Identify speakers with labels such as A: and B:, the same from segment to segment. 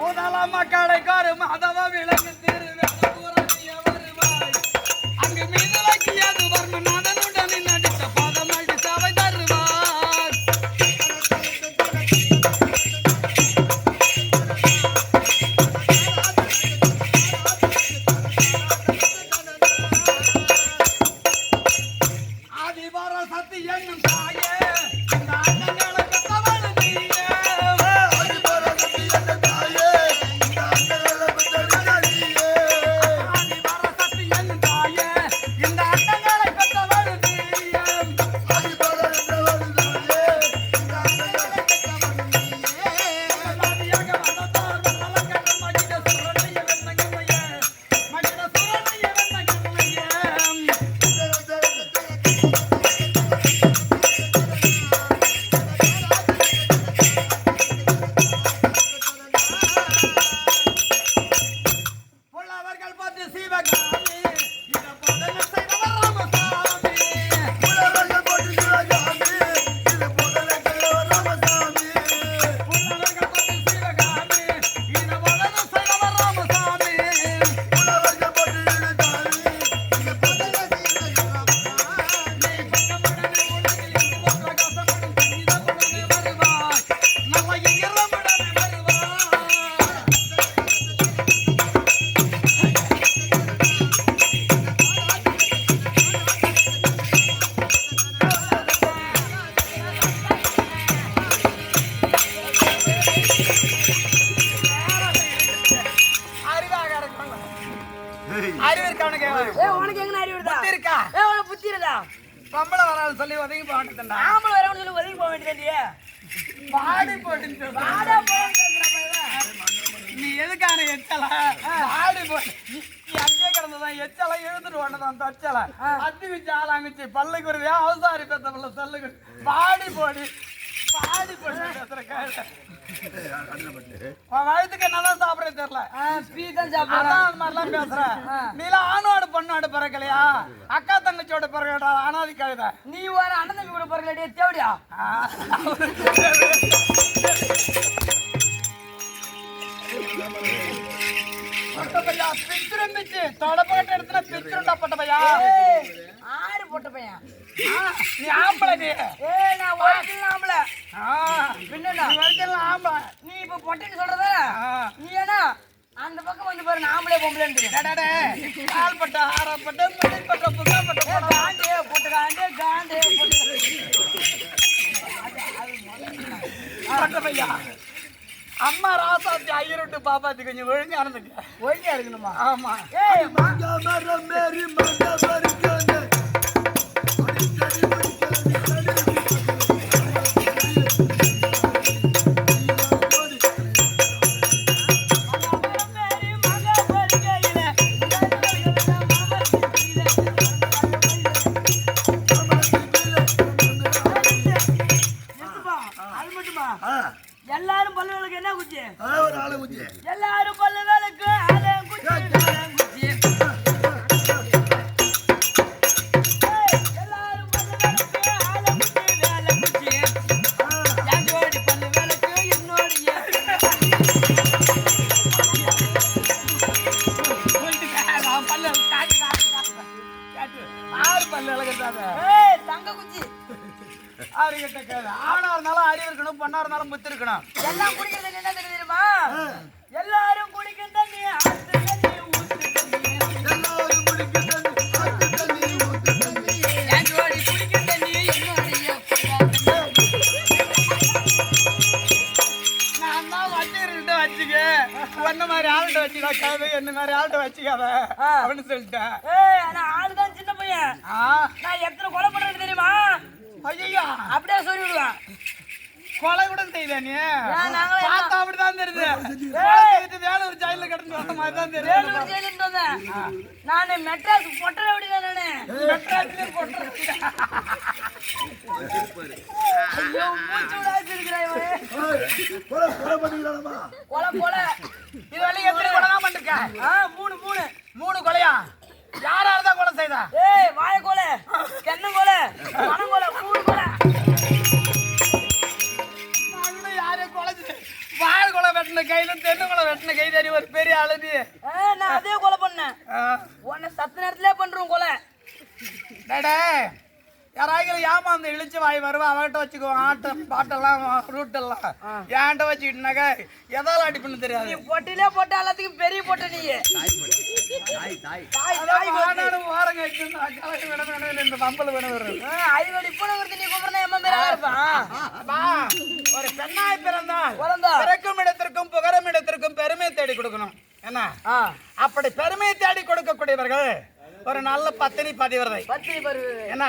A: முதலாம கடைக்காரு மாதவ விளங்கு திருவாய் அங்கு மீது கிடந்ததான் எச்சல எழுந்துட்டு ஒன்னதான் தச்சல அத்தி வச்சு ஆளாங்குச்சு பல்லுக்கு வருது அவசாரி பெத்த பிள்ளை சொல்லுக்கு பாடி. போடி பாடி போடி வயதுக்கு நல்லா சாப்பிட தெரியல. அதான் அந்த மாதிரிலாம் பேசுற. நீலாம் ஆணோடு பொண்ணோடு பிறக்கலையா? அக்கா தங்கச்சியோட பிறக்கடா அனாதி கழுத
B: நீ வேற அண்ணன் தம்பி கூட பிறக்கலையே, தேவடியா?
A: பட்டப்பையா? பிச்சிருந்துச்சு தொடப்பட்ட இடத்துல பிச்சிருண்டா பட்டப்பையா?
B: ஆறு போட்ட பையன்.
A: நீ ஆம்பளை நீ.
B: நான் original ஆம்பளை.
A: நீ வரைக்கும் ஆம்பளை.
B: நீ இப்ப பொட்டைன்னு சொல்றதா? நீ ஏன்னா, அந்த பக்கம் வந்து பாரு, நான் ஆம்பளை, பொம்பளைன்னு தெரியும்.
A: டடடே, கால்பட்ட ஆரப்பட்ட முடிப்பட்ட புதாப்பட்ட
B: ஏய்,
A: படம்
B: காண்டு, போட்டு காண்டு, காண்டு, போட்டு
A: பட்டப்பையா. அம்மா ராசாத்தி ஐயருட்டு பாப்பாத்தி கொஞ்சம் ஒழுங்கா இருந்துக்க
B: ஒழுங்கா இருக்கணுமா?
A: ஆமா.
B: ஏய், மா- மகமேரி
A: ஒன்ன மாதிரி ஆள்கிட்ட வச்சுக்காது என்ன மாதிரி ஆள்கிட்ட வச்சுக்காத. அப்படின்னு சொல்லிட்டேன்
B: ஏய் ஆனா ஆளுதான் சின்ன பையன். நான் எத்தனை கொலை பண்றது தெரியுமா?
A: ஐயோ
B: அப்படியே சொல்லி விடுவேன்
A: கொலை கூட செய்த நீ? பார்த்தா அப்படிதான் தெரியுது. இது வேலூர் ஜெயில கிடந்து வந்த மாதிரி தான் தெரியுது.
B: வேலூர் ஜெயிலுக்கு வந்தேன். நானு மெட்ராஸ் பொட்டற அப்படிதான் நானு.
A: மெட்ராஸ்லயே போட்டு
B: ஐயோ மூச்சு விடாச்சு இருக்கிறாய் கொலை கொலை.
A: இது வரைக்கும் எத்தனை கொலை தான் பண்ணிருக்க?
B: மூணு மூணு.
A: மூணு கொலையா? யாரால தான் கொலை செய்தா?
B: ஏய் வாய கொலை. தென்னம் கொலை. பணம் கொலை. மூணு கொலை.
A: வெட்டின கையில தென்னுமலை வெட்டின கை தறி ஒரு பெரிய அழுதி
B: ஆ, நான் அதே கொலை பண்ணேன். உன்னை சத்த நேரத்திலே பண்றோம் கொலை.
A: டேடே. யாராவது ஏமாந்து இழிச்சு வாய் வருவா அவகிட்ட வச்சுக்கோ ஆட்டம் பாட்டெல்லாம் ரூட்டெல்லாம் ஏன்ட்ட வச்சுக்கிட்டுனாக்க எதால அடிப்புன்னு
B: நீ
A: தெரியாது.
B: பொட்டிலே போட்ட எல்லாத்துக்கும் பெரிய பொட்டை நீ.
A: ஒரு பெண்ணாய் பிறந்தால்
B: பிறந்தா.
A: பிறக்கும் இடத்திற்கும் புகரும் இடத்திற்கும் பெருமை தேடி கொடுக்கணும். என்ன?
B: ஆ.
A: அப்படி பெருமை தேடி கொடுக்கக்கூடியவர்கள் ஒரு நல்ல பத்தினி பதிவிரதை.
B: பத்தினி பருவு
A: என்ன?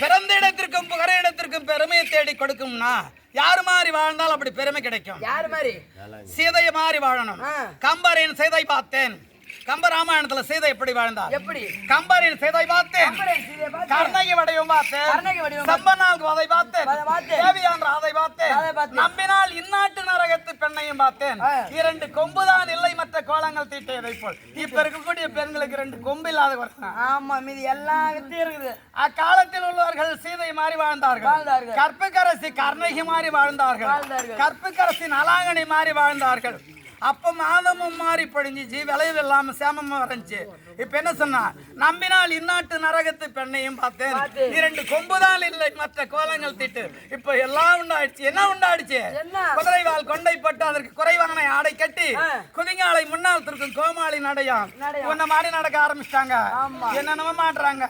A: பிறந்த இடத்திற்கும் புகர இடத்திற்கும் பெருமையை தேடி கொடுக்கும்னா யார் மாதிரி வாழ்ந்தால் அப்படி பெருமை கிடைக்கும்?
B: யாரு மாதிரி?
A: சீதையை மாதிரி வாழணும். கம்பரின் சீதை பார்த்தேன். கம்ப ராமாயணத்துல சீதை எப்படி வாழ்ந்தார்?
B: எப்படி?
A: கம்பரின் சீதை பார்த்தேன். கர்ணகி வடிவம் பார்த்தேன். சம்பனால் அதை பார்த்தேன். தேவியான் அதை பார்த்தேன். நம்பினால் இந்நாட்டு நரகத்து பெண்ணையும் பார்த்தேன். இரண்டு கொம்புதான் இல்லை மற்ற கோலங்கள் தீட்டியதை போல். இப்ப இருக்கக்கூடிய பெண்களுக்கு ரெண்டு கொம்பு இல்லாத வருஷம்
B: ஆமா மீதி எல்லாத்தையும் இருக்குது.
A: அக்காலத்தில் உள்ளவர்கள் சீதை மாறி வாழ்ந்தார்கள். கற்புக்கரசி கர்ணகி மாறி வாழ்ந்தார்கள்.
B: வாழ்ந்தார்கள்.
A: கற்புக்கரசி நலாங்கனி மாறி வாழ்ந்தார்கள். அப்ப மாதமும் மாறி பொழிஞ்சிச்சு விளைவு இல்லாம சேமமா வரைஞ்சி இப்ப என்ன சொன்னா நம்பினால் இந்நாட்டு நரகத்து பெண்ணையும் பார்த்தேன். இரண்டு கொம்புதான் இல்லை மற்ற கோலங்கள் திட்டு. இப்ப எல்லாம் உண்டாயிடுச்சு. என்ன உண்டாயிடுச்சு? குதிரைவால் கொண்டை பட்டு அதற்கு குறைவான ஆடை கட்டி. குதிங்காலை முன்னால் திருக்கும் கோமாளி நடையாம். உன்ன மாதிரி நடக்க ஆரம்பிச்சிட்டாங்க. என்னென்னமோ மாட்டுறாங்க.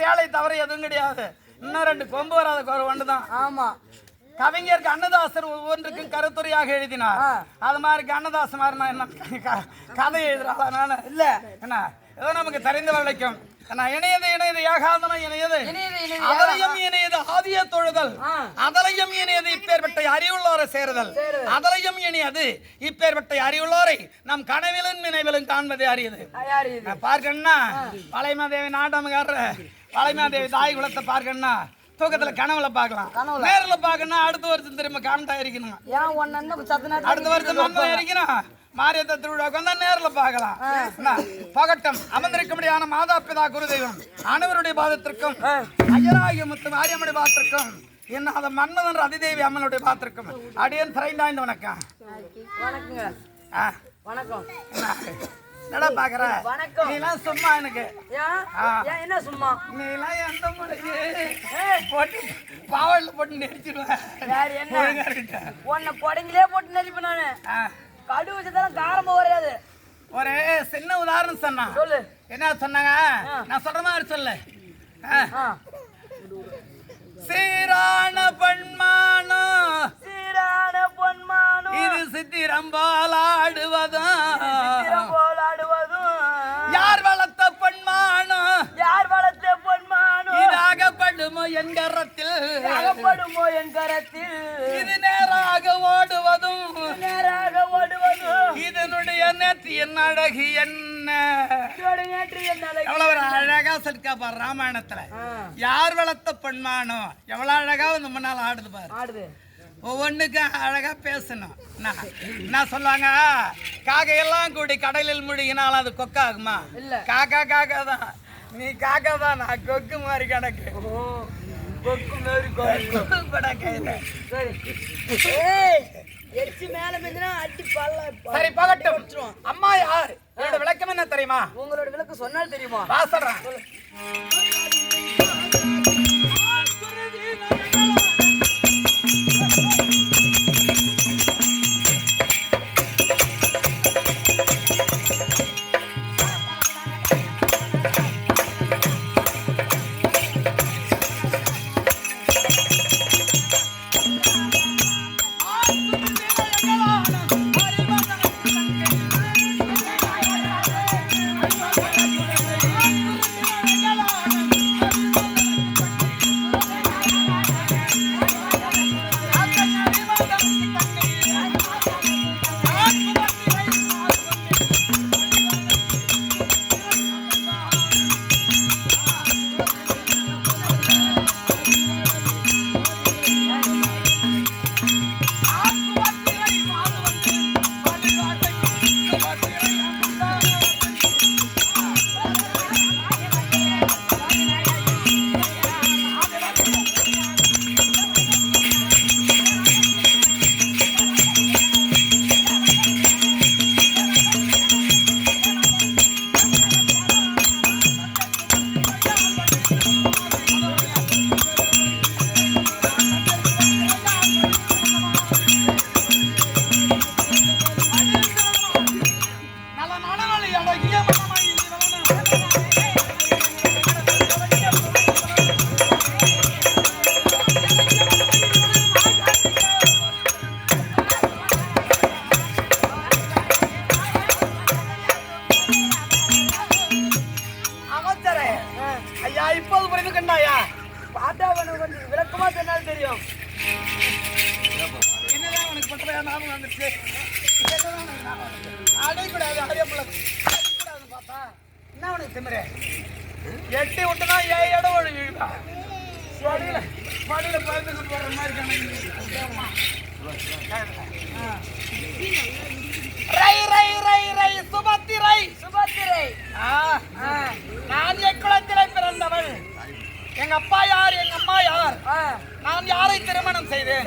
A: சேலை தவிர எதுவும் கிடையாது. இன்னும் ரெண்டு கொம்பு வராத ஒரு ஒன்று தான்
B: ஆமா.
A: கவிஞருக்கு அன்னதாசர் ஒவ்வொன்றுக்கும் கருத்துரையாக எழுதினார். அது மாதிரி அன்னதாசன் மாதிரி என்ன கதை எழுதுறாள் நான் இல்ல. என்ன? ஏதோ நமக்கு தெரிந்த வரைக்கும். இணையது இணையது ஏகாதனம் இணையது. அதலையும் இணையது ஆதிய தொழுதல். அதலையும் இணையது இப்பேற்பட்ட அறிவுள்ளோரை சேருதல். அதலையும் இணையது இப்பேற்பட்ட அறிவுள்ளோரை நம் கனவிலும் நினைவிலும் காண்பது அறியுது. பார்க்கணும்னா பழையமாதேவி நாட்டமக்காரர் பழையமாதேவி தாய் குலத்தை பார்க்கணும்னா தூக்கத்துல கனவுல பார்க்கலாம்.
B: கனவுல.
A: நேர்ல பார்க்கணும்னா அடுத்த வருஷம் திரும்ப காண்டா இருக்கணும் அடுத்த வருஷம் மந்திரம் இருக்கணும் மாரியத்த திருவிழாவுக்கு வந்தா நேர்ல பார்க்கலாம். என்ன? பகட்டம். அமர்ந்திருக்கும்படியான மாதா பிதா குருதெய்வம். அனைவருடைய பாதத்திற்கும் ஐயராகிய முத்து மாரியம்மனுடைய பாதத்திற்கும் என்ன அதை மன்மதன் அதிதேவி அம்மனுடைய பாதத்திற்கும் அடியன் திரைந்தாய்ந்த வணக்கம்.
B: வணக்கம்.
A: என்ன? என்னடா பாக்குற?
B: வணக்கம்.
A: நீலாம் சும்மா எனக்கு.
B: ஏன் என்ன சும்மா?
A: நீலாம் எந்த முறைக்கு போட்டு பாவல்ல போட்டு நெரிச்சிருவேன்
B: யார் என்ன. உன்னை கொடைங்களே போட்டு நெரிப்பேன் நானு. கடு வச்சதாலும் காரமா வராது
A: ஒரு சின்ன உதாரணம் சொன்னான்
B: சொல்லு.
A: என்ன சொன்னாங்க. நான் சொல்ற மாதிரி சொல்லு. சீரான பண்மானம்
B: சீரான பொன்மானும்
A: இது சித்திரம் போலாடுவதும் அகப்படுமோ
B: என் கரத்தில்?
A: இது நேராக ஓடுவதும்
B: நேராக ஓடுவதும்.
A: இதனுடைய நெற்றியின் அழகு என்ன. எவ்வளவு அழகா சொல்லிருக்கா பாரு ராமாயணத்துல. யார் வளர்த்த பெண்மானோ எவ்வளவு அழகா வந்து முன்னால ஆடுது பாரு.
B: ஆடுது.
A: ஒவ்வொன்றுக்கும் அழகா பேசணும். என்ன சொல்லுவாங்க? காக்கையெல்லாம் கூடி கடலில் முழுகினால் அது கொக்காகுமா?
B: இல்ல.
A: காக்கா காக்கா தான். நீ காக்கா தான். நான் கொக்கு மாதிரி கிடக்கு.
B: கொக்கு மாதிரி கொக்கு.
A: கிடக்கு இது.
B: சரி ஏய் எச்சி மேல மிந்தினா அடி பல்ல
A: சரி பகட்டும் அம்மா யார் என்னோட விளக்கம் என்ன தெரியுமா
B: உங்களோட விளக்கு சொன்னால் தெரியுமா
A: வா குறைவு
B: கண்டாயா?
A: பார்த்தா உனக்கு விளக்கமா சொன்னாலும் தெரியும். என்னதான் உனக்கு பண்றையா நானும் வந்துச்சு அடையக்கூடாது அடையக்கூடாது அடையக்கூடாது பார்த்தா என்ன உனக்கு திமிர? எட்டி விட்டுனா ஏ இடம் ஒன்று விழுவா வழியில வழியில பறந்துக்கிட்டு மாதிரி ரை ரை ரை ரை சுபத்தி ரை. சுபத்தி நான் யாரை திருமணம் செய்தேன்?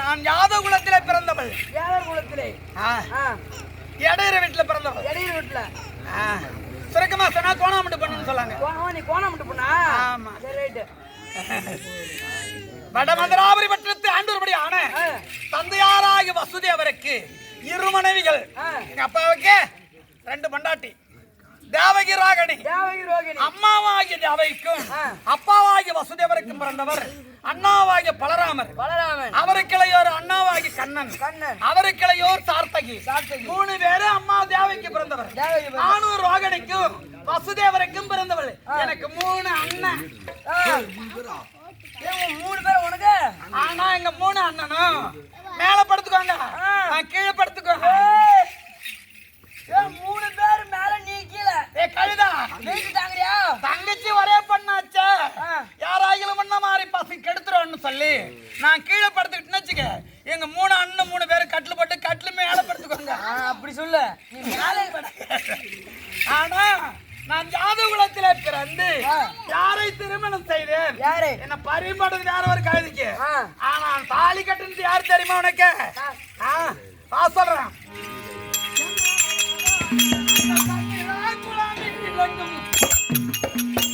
A: நான் யாதவ குலத்திலே பிறந்தவள்.
B: ஏழர் குலத்திலே?
A: எடையற வீட்டுல பிறந்தவள்.
B: எடையூர் வீட்டுல.
A: சுருக்கமா சொன்னா கோணாமட்டு பண்ணுன்னு சொல்லாங்க.
B: நீ கோணம் மட்டும் பண்ணா?
A: ஆமா.
B: ரைட்டு.
A: வடமதுராபுரி பட்டணத்து ஆண்டூர்படி ஆன
B: ஆ.
A: தந்தையாராகிய வசுதேவருக்கு இரு மனைவிகள். எங்க அப்பாவுக்கு ரெண்டு பண்டாட்டி. தேவகி ராகணி. அம்மாவாகிய தேவைக்கும். அப்பாவாகிய வசுதேவருக்கும் பிறந்தவர் அண்ணாவாகிய பலராமர்.
B: பலராமன்.
A: அவருக்கிளையோர் அண்ணாவாகிய கண்ணன்.
B: கண்ணன்.
A: அவருக்கிளையோர் சார்த்தகி.
B: சாத்தகி
A: மூணு பேரு அம்மா தேவைக்கு பிறந்தவர்.
B: பிறந்தவர்.
A: நானூறு ரோகணிக்கும் வசுதேவருக்கும் பிறந்தவள் எனக்கு மூணு அண்ணன்.
B: மூணு பேர் உனக்கு?
A: ஆனா எங்க மூணு அண்ணனும் மேல படுத்துக்கோங்க. கீழே படுத்துக்கோங்க
B: ஏய், ஏன் மூணு பேர் மேல நீ கீழே
A: ஏ கழுதா?
B: நீட்டுட்டாங்கறியா
A: தங்கச்சி ஒரே பண்ணாச்சே. யாராயிலும் முன்ன மாதிரி பசி கெடுத்துருவோம்னு சொல்லி நான் கீழே படுத்துக்கிட்டுன்னு வச்சுக்க. எங்க மூணு அண்ணன் மூணு பேரும் கட்டில் போட்டு கட்டில் மேல படுத்துக்கோங்க.
B: அப்படி சொல்லு. நீ மேலே
A: ஆனா நான் ஜாதகுலத்திலே பிறந்து. யாரை திருமணம் செய்தேன்?
B: யாரு?
A: என்ன பரிமாடுறது வேற ஒரு கழுதிக்கு. ஆனா தாலி கட்டுனது யார் தெரியுமா உனக்கு? ஆ, வா வேண்டும்